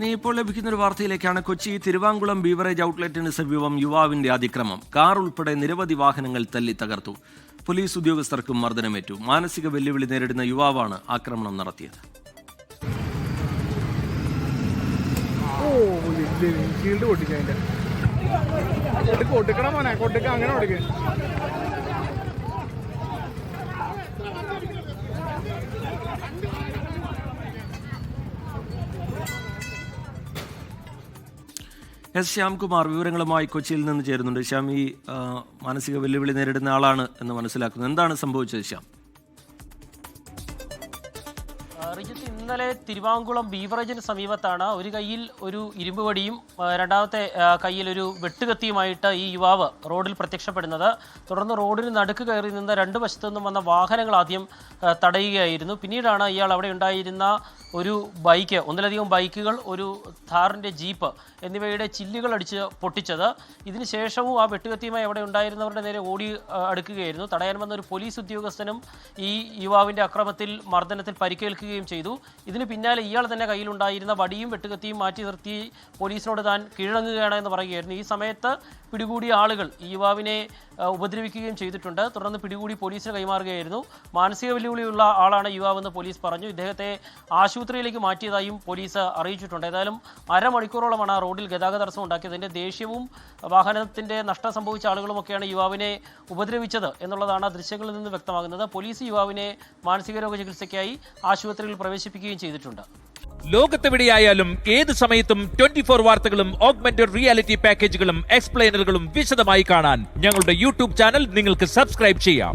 ഇനി ഇപ്പോൾ ലഭിക്കുന്ന ഒരു വാർത്തയിലേക്കാണ് കൊച്ചി തിരുവാങ്കുളം ബീവറേജ് ഔട്ട്ലെറ്റിന് സമീപം യുവാവിന്റെ അതിക്രമം. കാർ ഉൾപ്പെടെ നിരവധി വാഹനങ്ങൾ തല്ലി തകർത്തു. പോലീസ് ഉദ്യോഗസ്ഥർക്കും മർദ്ദനമേറ്റു. മാനസിക വെല്ലുവിളി നേരിടുന്ന യുവാവാണ് ആക്രമണം നടത്തിയത്. ഷീൽഡ് കൊടുക്ക അങ്ങനെ എസ് ശ്യാംകുമാർ വിവരങ്ങളുമായി കൊച്ചിയിൽ നിന്ന് ചേരുന്നുണ്ട്. ശ്യാം ഈ മാനസിക വെല്ലുവിളി നേരിടുന്ന ആളാണ് എന്ന് മനസ്സിലാക്കുന്നു. എന്താണ് സംഭവിച്ചത് ശ്യാം? റിജിത്ത് ഇന്നലെ തിരുവാങ്കുളം ബീവറേജിന് സമീപത്താണ് ഒരു കയ്യിൽ ഒരു ഇരുമ്പ് വടിയും രണ്ടാമത്തെ കയ്യിൽ ഒരു വെട്ടുകത്തിയുമായിട്ട് ഈ യുവാവ് റോഡിൽ പ്രത്യക്ഷപ്പെടുന്നത്. തുടർന്ന് റോഡിന് നടുക്ക് കയറി നിന്ന് രണ്ട് വശത്തു നിന്നും വന്ന വാഹനങ്ങൾ ആദ്യം തടയുകയായിരുന്നു. പിന്നീടാണ് ഇയാൾ അവിടെ ഉണ്ടായിരുന്ന ഒരു ബൈക്ക് ഒന്നിലധികം ബൈക്കുകൾ ഒരു ഥാറിന്റെ ജീപ്പ് എന്നിവയുടെ ചില്ലുകൾ അടിച്ച് പൊട്ടിച്ചത്. ഇതിന് ശേഷവും ആ വെട്ടുകത്തിയുമായി അവിടെ ഉണ്ടായിരുന്നവരുടെ നേരെ ഓടി അടുക്കുകയായിരുന്നു. തടയാൻ വന്ന ഒരു പോലീസ് ഉദ്യോഗസ്ഥനും ഈ യുവാവിന്റെ അക്രമത്തിൽ മർദ്ദനത്തിൽ പരിക്കേൽക്കുകയും ചെയ്തു. ഇതിന് പിന്നാലെ ഇയാൾ തന്നെ കയ്യിലുണ്ടായിരുന്ന വടിയും വെട്ടുകത്തിയും മാറ്റി നിർത്തി പോലീസിനോട് താൻ കീഴടങ്ങുകയാണ് എന്ന് പറയുകയായിരുന്നു. ഈ സമയത്ത് പിടികൂടിയ ആളുകൾ ഈ യുവാവിനെ ഉപദ്രവിക്കുകയും ചെയ്തിട്ടുണ്ട്. തുടർന്ന് പിടികൂടി പോലീസിന് കൈമാറുകയായിരുന്നു. മാനസിക വെല്ലുവിളിയുള്ള ആളാണ് യുവാവെന്ന് പോലീസ് പറഞ്ഞു. ഇദ്ദേഹത്തെ ആശുപത്രിയിലേക്ക് മാറ്റിയതായും പോലീസ് അറിയിച്ചിട്ടുണ്ട്. ഏതായാലും അരമണിക്കൂറോളമാണ് റോഡിൽ ഗതാഗത തടസ്സം ഉണ്ടാക്കിയത് അതിന്റെ ദേഷ്യവും വാഹനത്തിന്റെ നഷ്ടം സംഭവിച്ച ആളുകളുമൊക്കെയാണ് യുവാവിനെ ഉപദ്രവിച്ചത് എന്നുള്ളതാണ് ദൃശ്യങ്ങളിൽ നിന്ന് വ്യക്തമാകുന്നത്. പോലീസ് യുവാവിനെ മാനസിക രോഗ ചികിത്സയ്ക്കായി ആശുപത്രിയിൽ പ്രവേശിപ്പിക്കുകയും ചെയ്തിട്ടുണ്ട്. ലോകത്തെവിടെയായാലും ഏത് സമയത്തും ട്വന്റി ഫോർ വാർത്തകളും ഓഗ്മെന്റഡ് റിയാലിറ്റി പാക്കേജുകളും എക്സ്പ്ലെയിനറുകളും വിശദമായി കാണാൻ ഞങ്ങളുടെ യൂട്യൂബ് ചാനൽ നിങ്ങൾക്ക് സബ്സ്ക്രൈബ് ചെയ്യാം.